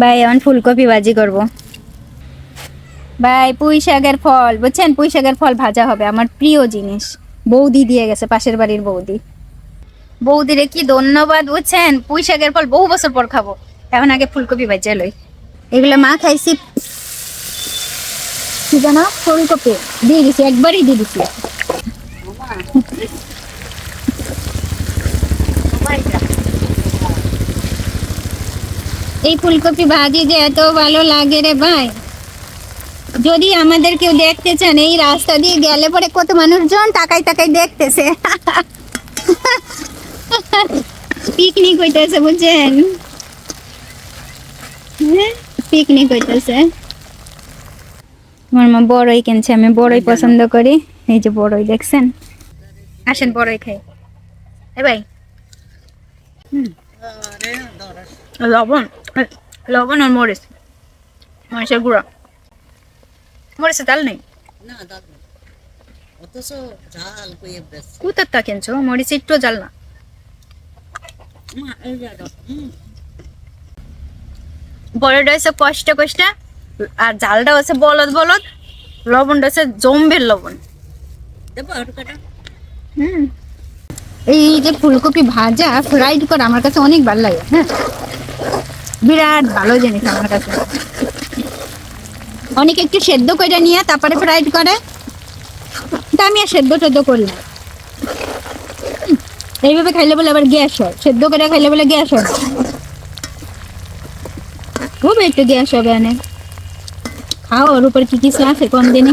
ভাই, এখন ফুলকপি ভাজি করব। ভাই, পুঁই শাকের ফল, বুঝছেন? পুঁই শাকের ফল ভাজা হবে, আমার প্রিয় জিনিস। বৌদি দিয়ে গেছে, পাশের বাড়ির বৌদি। বৌদিরে কি ধন্যবাদ, বুঝছেন? পুঁই শাকের ফল বহু বছর পর খাব। এখন আগে ফুলকপি ভাজা লই। এগুলো মা খাইছি কি জানো? ফুলকপি। দিয়ে দিছি, একবারই দিয়ে দিছি। এই ফুলকপি ভাজি যে এত ভালো লাগে রে ভাই। যদি আমাদের কেউ দেখতে চান এই রাস্তা দিয়ে গেলে পরে কত মানুষজন টাকায় টাকায় দেখতেছে। পিকনিক হইতেছে বুঝছেন? পিকনিক হইতেছে। আমার মা বড়ই কিনছে আমি বড়ই পছন্দ করি। এই যে বড়ই দেখছেন? আসেন বড়ই খাই। এ ভাই। লবণ। লবণ আর মরিচ মরিচের গুঁড়া। মরিচে তাল নেই কোথার তা কিনছো মরিচ একটু জাল না। বড়টা হচ্ছে কষ্ট কষ্ট আর জালটা হচ্ছে বলদ বলদ। লবণটা হচ্ছে জম্বের লবণ। হুম এই যে ফুলকপি ভাজা ফ্রাইড করা আমার কাছে অনেক ভালো লাগে হ্যাঁ বিরাট ভালো জিনিস আমার কাছে। অনেকে একটু সেদ্ধ করে নিয়ে তারপরে ফ্রাইড করে। তা আমি আর সেদ্ধ টেদ্ধ করি না। এইভাবে খাইলে বলে আবার গ্যাস হয়। সেদ্ধ করে খাইলে বলে গ্যাস হয় খুব একটু গ্যাস হবে অনেক। খাও ওর উপর কি কিছু আছে কম দিনে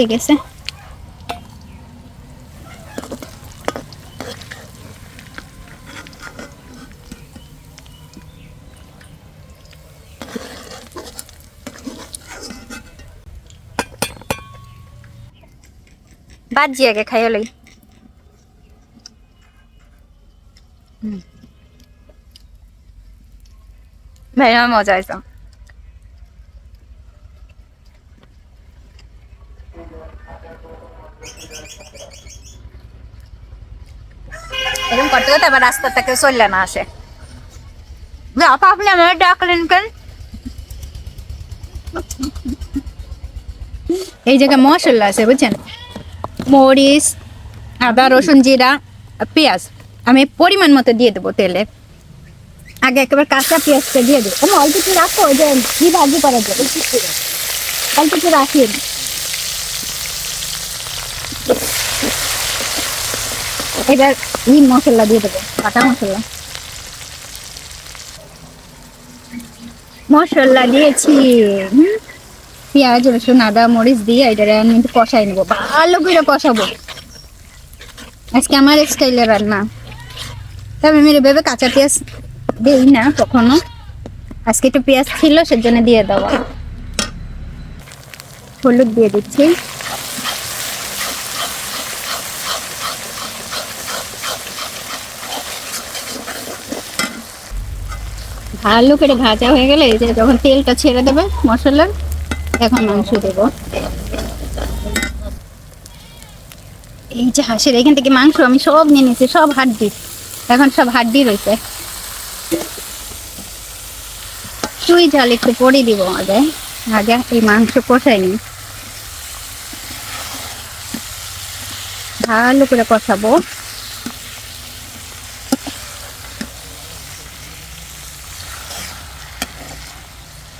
হয়ে গেছে। বাজি আগে খাই লই। ভাই আমার মজা হয়েছে করতে করতে আবার রাস্তাটা কেউ চললে না আসে। আপা, আপনি আমার ডাকলেন কেন? এই জায়গায় মশলা আছে, বুঝছেন? মরিচ, আদা, রসুন জিরা পেঁয়াজ। আমি পরিমাণ মতো দিয়ে দেবো তেলে। আগে একেবারে কাঁচা পেঁয়াজটা দিয়ে দেবো। আমি অল্প একটু রাখো যে কি ভাজি করা যাবে অল্প একটু রাখি। ই মশলা দিয়ে দেবো মশলা। মশলা দিয়েছি পেঁয়াজ, রসুন, আদা, মরিচ দিয়ে এটা আমি কষাই নেব, ভালো করে কষাবো। আজকে আমার স্টাইলের রান্না। তবে ভেবে কাঁচা পেঁয়াজ দিই না কখনো। আজকে একটু পেঁয়াজ ছিল, সেজন্য দিয়ে দেওয়া। হলুদ দিয়ে দিচ্ছি। ভালো করে ভাজা হয়ে গেলে এই যে যখন তেলটা ছেড়ে দেবে মশলার, এখন মাংস দেব। এই যে হাঁসের, এখান থেকে মাংস আমি সব নিয়ে নিয়েছি, সব হাড্ডি। এখন সব হাড্ডি রয়েছে। চুই ঝাল একটু পরে দিব আগে আগে এই মাংস কষাই নি ভালো করে কষাবো।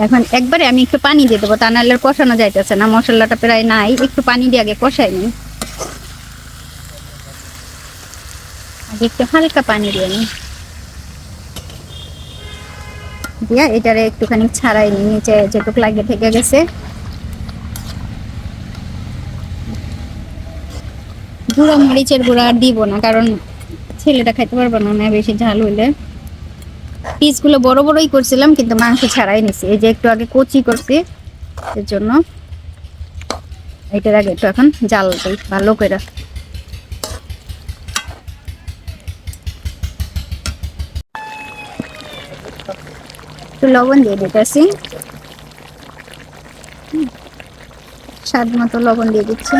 এখন একবারে আমি একটু পানি দিয়ে দেবো, তা নাহলে কষানো যাইতেছে না, মশলাটা প্রায় নাই, একটু পানি দিয়ে আগে কষাই নি আগে একটু হালকা পানি দিয়ে নি দিয়া এটারে একটুখানি ছাড়াই নি নিচে যেটুক লাগে থেকে গেছে। গুঁড়ো মরিচের গুঁড়া আর দিব না, কারণ ছেলেটা খাইতে পারবে না বেশি ঝাল হইলে। পিসগুলো বড় বড়ই করছিলাম, কিন্তু মাংস ছাড়াই নিছি। এই যে একটু আগে কচি করছি, এর জন্য। এটার আগে একটু এখন জাল দিই, ভালো করে। লবণ দিয়ে দিতেছি। স্বাদ মতো লবণ দিয়ে দিচ্ছি।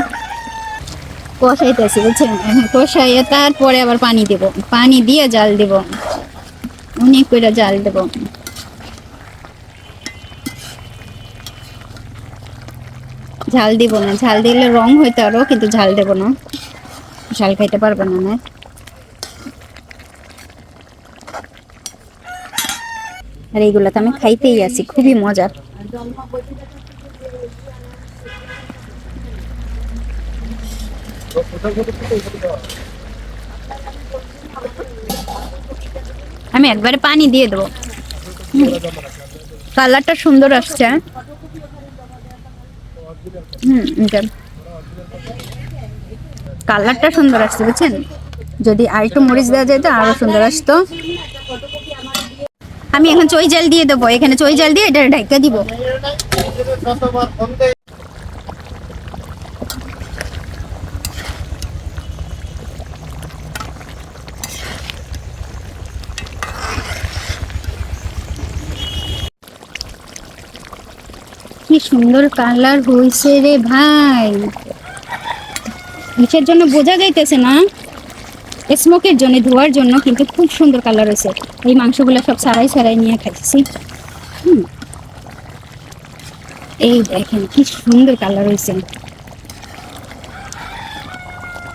কষাইতেছি, বুঝছেন? কষাইয়ে তারপরে আবার পানি দেব। পানি দিয়ে জাল দেব। অনেক করে জাল দেব। ঝাল দিব না, ঝাল দিলে রং হইতে আরও, কিন্তু ঝাল দেব না। ঝাল খাইতে পারবে না না। আর এইগুলো তো আমি খাইতেই আছি, খুবই মজার আমি একবারে পানি দিয়ে দেবো। কালারটা সুন্দর আসছে। কালারটা সুন্দর আসছে, বুঝছেন? যদি আর একটু মরিচ দেওয়া যেত আরও সুন্দর আসতো। আমি এখন চই জাল দিয়ে দেবো, এখানে চই জাল দিয়ে এটা ঢাকা দিব। কি সুন্দর কালার হইছে রে ভাই। কিসের জন্য বোঝা যাইতেছে না। স্মোকের জন্য, ধোয়ার জন্য কিন্তু খুব সুন্দর কালার হয়েছে। এই মাংসগুলো সব সারাই সারাই নিয়ে খাইছি। এই দেখেন কি সুন্দর কালার হয়েছে।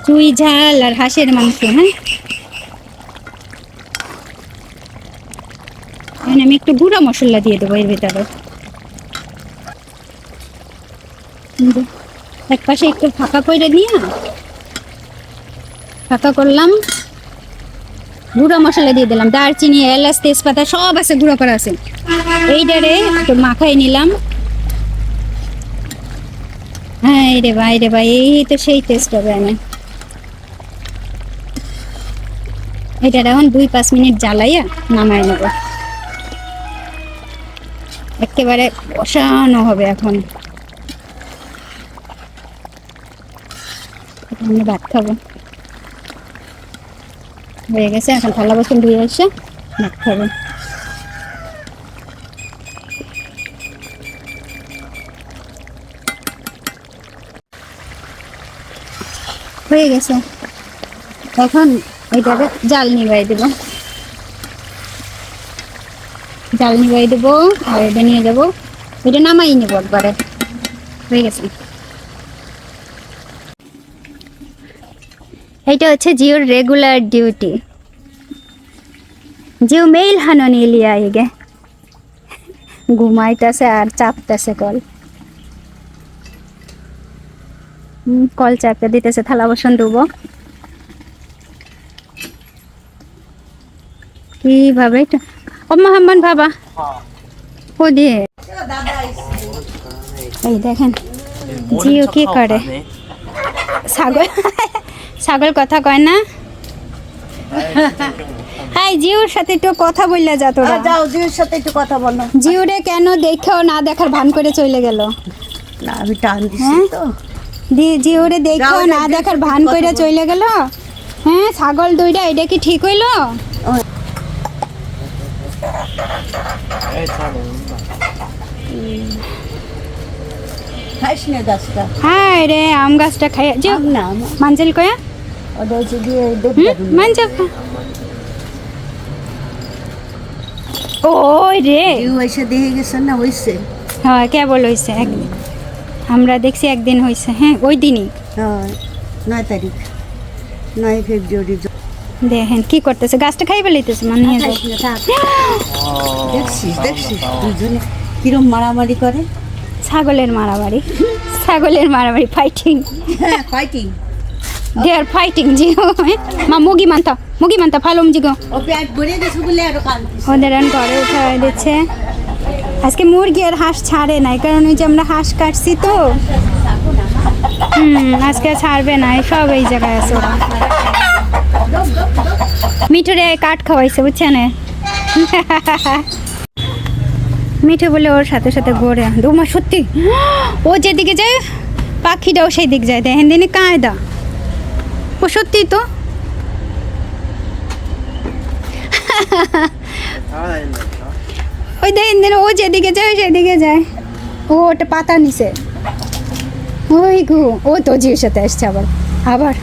চুই ঝাল আর হাঁসের মাংস হ্যাঁ? আমি একটু গুঁড়া মশলা দিয়ে দেবো এর ভিতরে এই যে, এক পাশে একটু ফাঁকা করে নিয়ে ফাঁকা করলাম। গুঁড়া মশলা দিয়ে দিলাম। দারচিনি, এলাচ, তেজপাতা সব আছে, গুঁড়ো করা আছে। এইটারে একটু মাখাই নিলাম। হ্যাঁ রে ভাই রে ভাই, এই তো সেই টেস্ট হবে আমি এটা এখন দুই পাঁচ মিনিট জ্বালাইয়া নামাই নেব। একেবারে বসানো হবে এখন। আমি ভাত খাব হয়ে গেছে, এখন থালা বাসন ধুয়ে এসে ভাত খাব হয়ে গেছে। এখন এইটাকে জাল নিবাই দেব। জাল নিবাই দেবো, আর এটা নিয়ে যাব। এটা নামাই নেব একবারে। হয়ে গেছে। এইটা হচ্ছে জিওর রেগুলার ডিউটি। জিও মেইল হাননি লিয়া আইগে ঘুমাইতেছে আর চাপতেছে কল। কল চাপতে দিতেছে, থালা বাসন ধুবো। কীভাবে এটা? ও মোহাম্মদ বাবা। ও দিয়ে? এই দেখেন, জিও কি করে? ছাগল। ছাগল কথা কয় না? হাই জিওর সাথে একটু কথা বললে যা তোরা। যাও জিওর সাথে একটু কথা বলো। জিওরে কেন দেখেও না দেখার ভান করে চলে গেল? না আমি টান দিচ্ছি হ্যাঁ? তো। জিওরে দেখেও না দেখার ভান করে চলে গেল? হ্যাঁ ছাগল দুইটা এটা কি ঠিক হইল? হাই রে আম গাছটা খাই যে না। মাঞ্জেল কয়া? ওই রে। জিও দেখে গেছে না হয়েছে হ্যাঁ কেবল হয়েছে একদিন আমরা দেখছি একদিন হয়েছে হ্যাঁ ওই দিনই। হ্যাঁ নয় তারিখ। নয় ফেব্রুয়ারি দেখেন কি করতেছে? গাছটা খাইবে লইতেছে মানে দেখছিস দেখছিস দুজনে কিরম মারামারি করে? ছাগলের মারামারি। ছাগলের মারামারি ফাইটিং হ্যাঁ ফাইটিং দে আর ফাইটিং জি মা মুগি মানতা মুগি মানতা ফালুম জি গো ও পেট ভরে গেছে বলে আরও কান্দিস ওদের এখন ঘরে উঠাই দিচ্ছে। আজকে মুরগি আর হাঁস ছাড়ে নাই কারণ ওই যে আমরা হাঁস কাটছি তো। হুম আজকে ছাড়বে না সব এই জায়গায় আছে ওরা। মিঠুরে কাঠ খাওয়াইছে বুঝছেন মিঠু বলে ওর সাথে সাথে ঘোরে দৌমা সত্যি? ও যেদিকে যায় পাখিটাও সেই দিক যায়। দেখেন দিনে কায়দা। ও সত্যি তো। ওই দেখেন দিন ও যেদিকে যায়, সেদিকে যায়। ও ওটা পাতা নিছে। ওই গু, ও তো জিওর সাথে আসছে আবার আবার।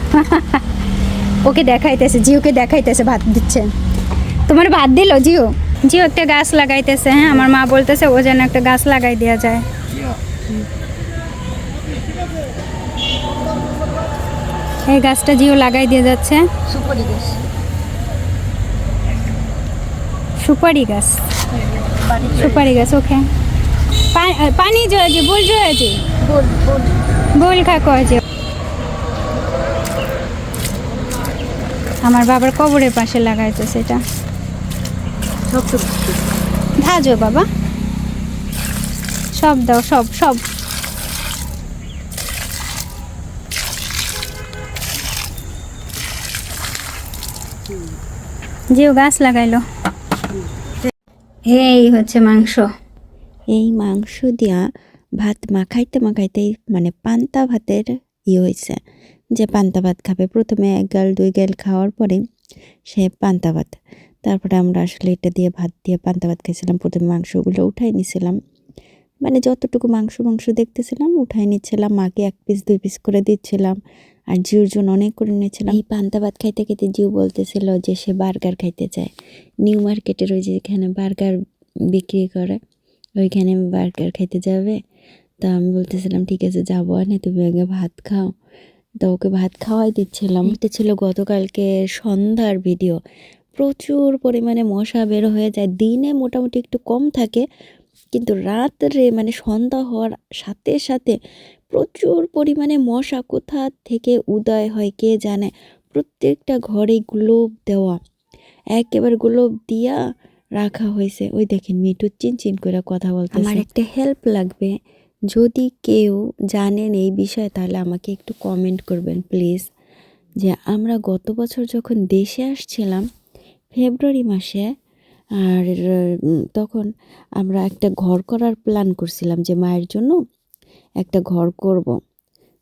ওকে দেখাইতেছে, জিওকে দেখাইতেছে, ভাত দিচ্ছে। তোমার ভাত দিল, জিও? জিও একটা গাছ লাগাইতেছে হ্যাঁ? আমার মা বলতেছে, ও যেন একটা গাছ লাগাই দেওয়া যায়। এই গাছটা জিও লাগাই দিয়ে যাচ্ছে। সুপারি গাছ। সুপারি গাছ। সুপারি গাছ ওকে। পানি জয় যে বল জয় যে બોલ খা কয় যে আমার বাবার কবরের পাশে লাগাইছে সেটা। ধা বাবা। সব দাও সব সব। যেও গাছ লাগাইলো। এই হচ্ছে মাংস। এই মাংস দিয়া ভাত মাখাইতে মাখাইতে মানে পান্তা ভাতের ই হয়েছে যে পান্তা ভাত খাবে প্রথমে এক গাল দুই গাল খাওয়ার পরে সে পান্তা ভাত। তারপরে আমরা আসলে এটা দিয়ে ভাত দিয়ে পান্তা ভাত খাইছিলাম প্রথমে মাংসগুলো উঠাই নিছিলাম। মানে যতটুকু মাংস মাংস দেখতেছিলাম উঠাই নিচ্ছিলাম মাকে এক পিস দুই পিস করে দিচ্ছিলাম। আর জিউর জন্য অনেক করে নিয়েছিলাম। এই পান্তা ভাত খাইতে খাইতে জিউ বলতেছিল যে সে বার্গার খাইতে চায়। নিউ মার্কেটের ওই যেখানে বার্গার বিক্রি করে ওইখানে বার্গার খাইতে যাবে। তা আমি বলতেছিলাম ঠিক আছে যাব আর না তুমি আগে ভাত খাও। তো ওকে ভাত খাওয়াই দিচ্ছিলাম। এটা ছিল গতকালকে সন্ধ্যার ভিডিও প্রচুর পরিমাণে মশা বের হয়ে যায়। দিনে মোটামুটি একটু কম থাকে কিন্তু রাত্রে মানে সন্ধ্যা হওয়ার সাথে সাথে প্রচুর পরিমাণে মশা কোথা থেকে উদয় হয় কে জানে? প্রত্যেকটা ঘরে গ্লোব দেওয়া। একেবারে গ্লোব দিয়া রাখা হয়েছে। ওই দেখেন মিটু চিন চিন করে কথা বলতে আমার একটা হেল্প লাগবে। যদি কেউ জানেন এই বিষয়ে, তাহলে আমাকে একটু কমেন্ট করবেন প্লিজ যে আমরা গত বছর যখন দেশে আসছিলাম, ফেব্রুয়ারি মাসে আর তখন আমরা একটা ঘর করার প্ল্যান করছিলাম যে মায়ের জন্য একটা ঘর করব।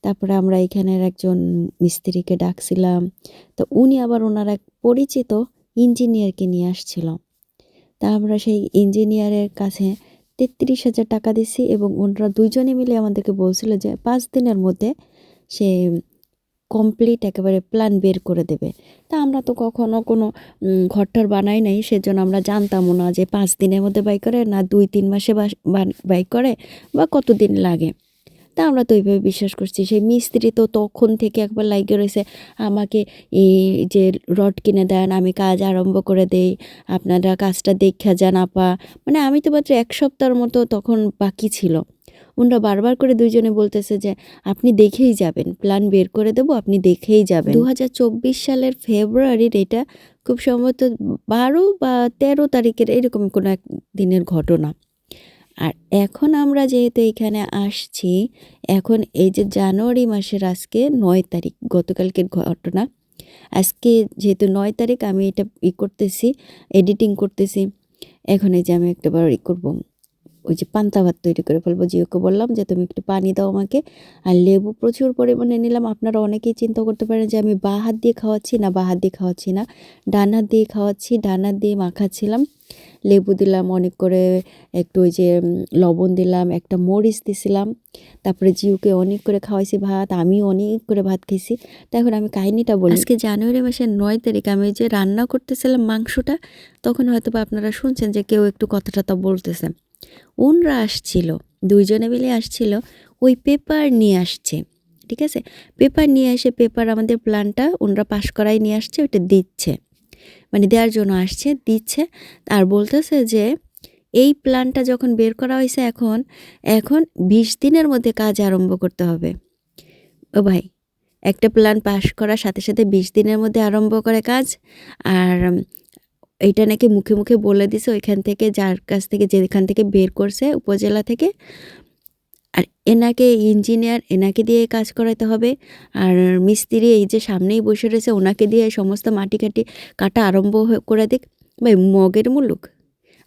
তারপরে আমরা এখানের একজন মিস্ত্রিকে ডাকছিলাম তো উনি আবার ওনার এক পরিচিত ইঞ্জিনিয়ারকে নিয়ে আসছিল তা আমরা সেই ইঞ্জিনিয়ারের কাছে তেত্রিশ হাজার টাকা দিছি এবং ওনারা দুইজনে মিলে আমাদেরকে বলছিল যে পাঁচ দিনের মধ্যে সে কমপ্লিট একেবারে প্ল্যান বের করে দেবে। তা আমরা তো কখনো কোনো ঘরটর বানাই নাই, সেজন্য আমরা জানতামও না যে পাঁচ দিনের মধ্যে বাই করে না দুই, তিন মাসে বাই করে বা কতদিন লাগে। তা আমরা তো ওইভাবে বিশ্বাস করছি, সেই মিস্ত্রি তো তখন থেকে একবার লাগিয়ে রয়েছে, আমাকে এই যে রড কিনে দেন, আমি কাজ আরম্ভ করে দেই, আপনারা কাজটা দেখা যান আপা। মানে আমি তো মাত্র এক সপ্তাহের মতো তখন বাকি ছিল। ওনারা বারবার করে দুইজনে বলতেছে যে, আপনি দেখেই যাবেন প্ল্যান বের করে দেবো, আপনি দেখেই যাবেন। দু হাজার চব্বিশ সালের ফেব্রুয়ারির এটা খুব সম্ভবত বারো বা তেরো তারিখের এরকম কোনো এক দিনের ঘটনা। আর এখন আমরা যেহেতু এখানে আসছি, এখন এই যে জানুয়ারি মাসের আজকে নয় তারিখ, গতকালকের ঘটনা। আজকে যেহেতু নয় তারিখ, আমি এটা ই করতেছি এডিটিং করতেছি। এখন এই যে আমি একটা বার ই করব। ওই যে পান্তা ভাত তৈরি করে ফেলব। জিওকে বললাম যে, তুমি একটু পানি দাও আমাকে। আর লেবু প্রচুর পরিমাণে নিলাম। আপনারা অনেকেই চিন্তা করতে পারেন যে, আমি বা হাত দিয়ে খাওয়াচ্ছি না, বা হাত দিয়ে খাওয়াচ্ছি না। ডান হাত দিয়ে খাওয়াচ্ছি, ডান হাত দিয়ে মাখাচ্ছিলাম। লেবু দিলাম অনেক করে, একটু ওই যে লবণ দিলাম, একটা মরিচ দিছিলাম। তারপরে জিউকে অনেক করে খাওয়াইছি ভাত, আমিও অনেক করে ভাত খেয়েছি তো এখন আমি কাহিনিটা বলি। আজকে জানুয়ারি মাসের নয় তারিখ আমি যে রান্না করতেছিলাম মাংসটা, তখন হয়তো বা আপনারা শুনছেন যে কেউ একটু কথা টথা বলতেছে। ওনরা আসছিল, দুইজনে মিলে আসছিল, ওই পেপার নিয়ে আসছে, ঠিক আছে? পেপার নিয়ে এসে পেপার আমাদের প্ল্যানটা ওনরা পাশ করাই নিয়ে আসছে ওটা দিচ্ছে। মানে দেওয়ার জন্য আসছে, দিচ্ছে, আর বলতেছে যে, এই প্ল্যানটা যখন বের করা হয়েছে এখন এখন বিশ দিনের মধ্যে কাজ আরম্ভ করতে হবে। ও ভাই, একটা প্ল্যান পাশ করার সাথে সাথে বিশ দিনের মধ্যে আরম্ভ করে কাজ, আর এইটা নাকি মুখে মুখে বলে দিছে, ওইখান থেকে যার কাছ থেকে যেখান থেকে বের করছে উপজেলা থেকে। আর এনাকে ইঞ্জিনিয়ার, এনাকে দিয়ে কাজ করাতে হবে। আর মিস্ত্রি এই যে সামনেই বসে রয়েছে, ওনাকে দিয়ে সমস্ত মাটি কাটি কাটা আরম্ভ করে দিক। ভাই, মগের মুলুক।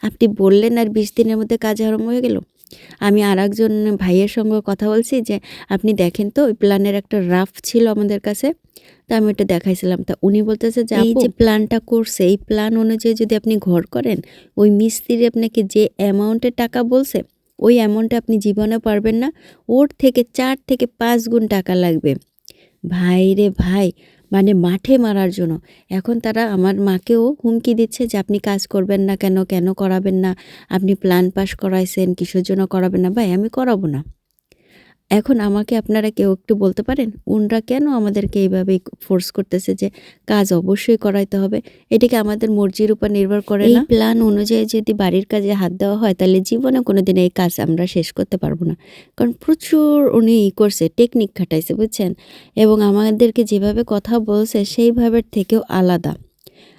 আপনি বললেন আর বিশ দিনের মধ্যে কাজ আরম্ভ হয়ে গেল। আমি আর একজন ভাইয়ের সঙ্গে কথা বলছি যে আপনি দেখেন তো ওই প্ল্যানের একটা রাফ ছিল আমাদের কাছে। তা আমি ওটা দেখাইছিলাম। তা উনি বলতেছে যে এই যে প্ল্যানটা করছে এই প্ল্যান অনুযায়ী যদি আপনি ঘর করেন ওই মিস্ত্রি আপনাকে যে অ্যামাউন্টের টাকা বলছে ওই অ্যামাউন্টে আপনি জীবনে পারবেন না। ওর থেকে চার থেকে পাঁচ গুণ টাকা লাগবে। ভাই রে ভাই মানে মাঠে মারার জন্য। এখন তারা আমার মাকেও হুমকি দিচ্ছে যে, আপনি কাজ করবেন না কেন? কেন করাবেন না? আপনি প্ল্যান পাস করাইছেন, কিসের জন্য করাবেন না? ভাই, আমি করাবো না। এখন আমাকে আপনারা কেউ একটু বলতে পারেন? উনরা কেন আমাদেরকে এইভাবে ফোর্স করতেছে যে কাজ অবশ্যই করাইতে হবে? এটাকে আমাদের মর্জির উপর নির্ভর করে এই প্ল্যান অনুযায়ী যদি বাড়ির কাজে হাত দেওয়া হয় তাহলে জীবনে কোনোদিন এই কাজ আমরা শেষ করতে পারব না। কারণ প্রচুর উনি ই করছে টেকনিক খাটাইছে বুঝছেন? এবং আমাদেরকে যেভাবে কথা বলছে সেইভাবের থেকেও আলাদা।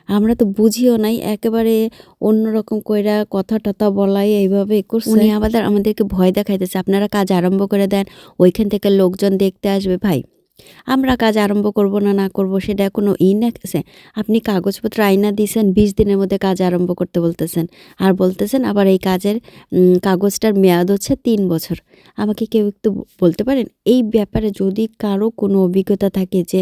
আমরা তো বুঝিও নাই, একেবারে অন্যরকম কইরা কথা টথা বলাই এইভাবে করছে। উনি আমাদের, আমাদেরকে ভয় দেখাইতেছে। আপনারা কাজ আরম্ভ করে দেন, ওইখান থেকে লোকজন দেখতে আসবে, ভাই। আমরা কাজ আরম্ভ করব না না করব সেটা কোনো ই নাকছে আপনি কাগজপত্র আইনা দিয়েছেন বিশ দিনের মধ্যে কাজ আরম্ভ করতে বলতেছেন। আর বলতেছেন আবার এই কাজের কাগজটার মেয়াদ হচ্ছে তিন বছর। আমাকে কেউ একটু বলতে পারেন? এই ব্যাপারে যদি কারও কোনো অভিজ্ঞতা থাকে যে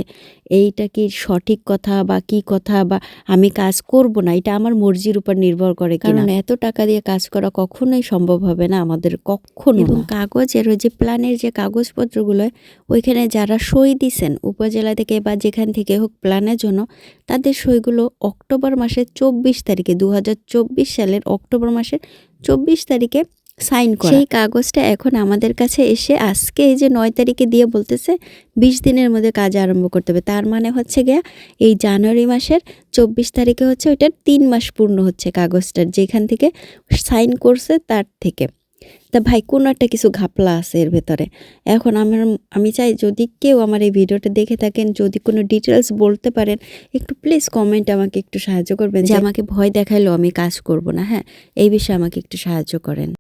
এইটা কি সঠিক কথা বা কি কথা বা আমি কাজ করব না এটা আমার মর্জির উপর নির্ভর করে কারণ এত টাকা দিয়ে কাজ করা কখনোই সম্ভব হবে না আমাদের কখনো এবং কাগজের ওই যে প্ল্যানের যে কাগজপত্রগুলো ওইখানে যারা সই দিছেন উপজেলা থেকে বা যেখান থেকে হোক প্ল্যানের জন্য, তাদের সইগুলো অক্টোবর মাসের চব্বিশ তারিখে দু হাজার চব্বিশ সালের অক্টোবর মাসের চব্বিশ তারিখে সাইন করা। সেই কাগজটা এখন আমাদের কাছে এসে আজকে এই যে নয় তারিখে দিয়ে বলতেছে, বিশ দিনের মধ্যে কাজ আরম্ভ করতে হবে। তার মানে হচ্ছে গিয়া, এই জানুয়ারি মাসের চব্বিশ তারিখে হচ্ছে ওইটার তিন মাস পূর্ণ হচ্ছে কাগজটার, যেখান থেকে সাইন করছে তার থেকে। তা ভাই, কোনো একটা কিছু ঘাপলা আছে এর ভেতরে। এখন আমার, আমি চাই যদি কেউ আমার এই ভিডিওটা দেখে থাকেন, যদি কোনো ডিটেলস বলতে পারেন, একটু প্লিজ কমেন্ট আমাকে একটু সাহায্য করবেন যে আমাকে ভয় দেখাইলেও আমি কাজ করব না হ্যাঁ? এই বিষয়ে আমাকে একটু সাহায্য করেন।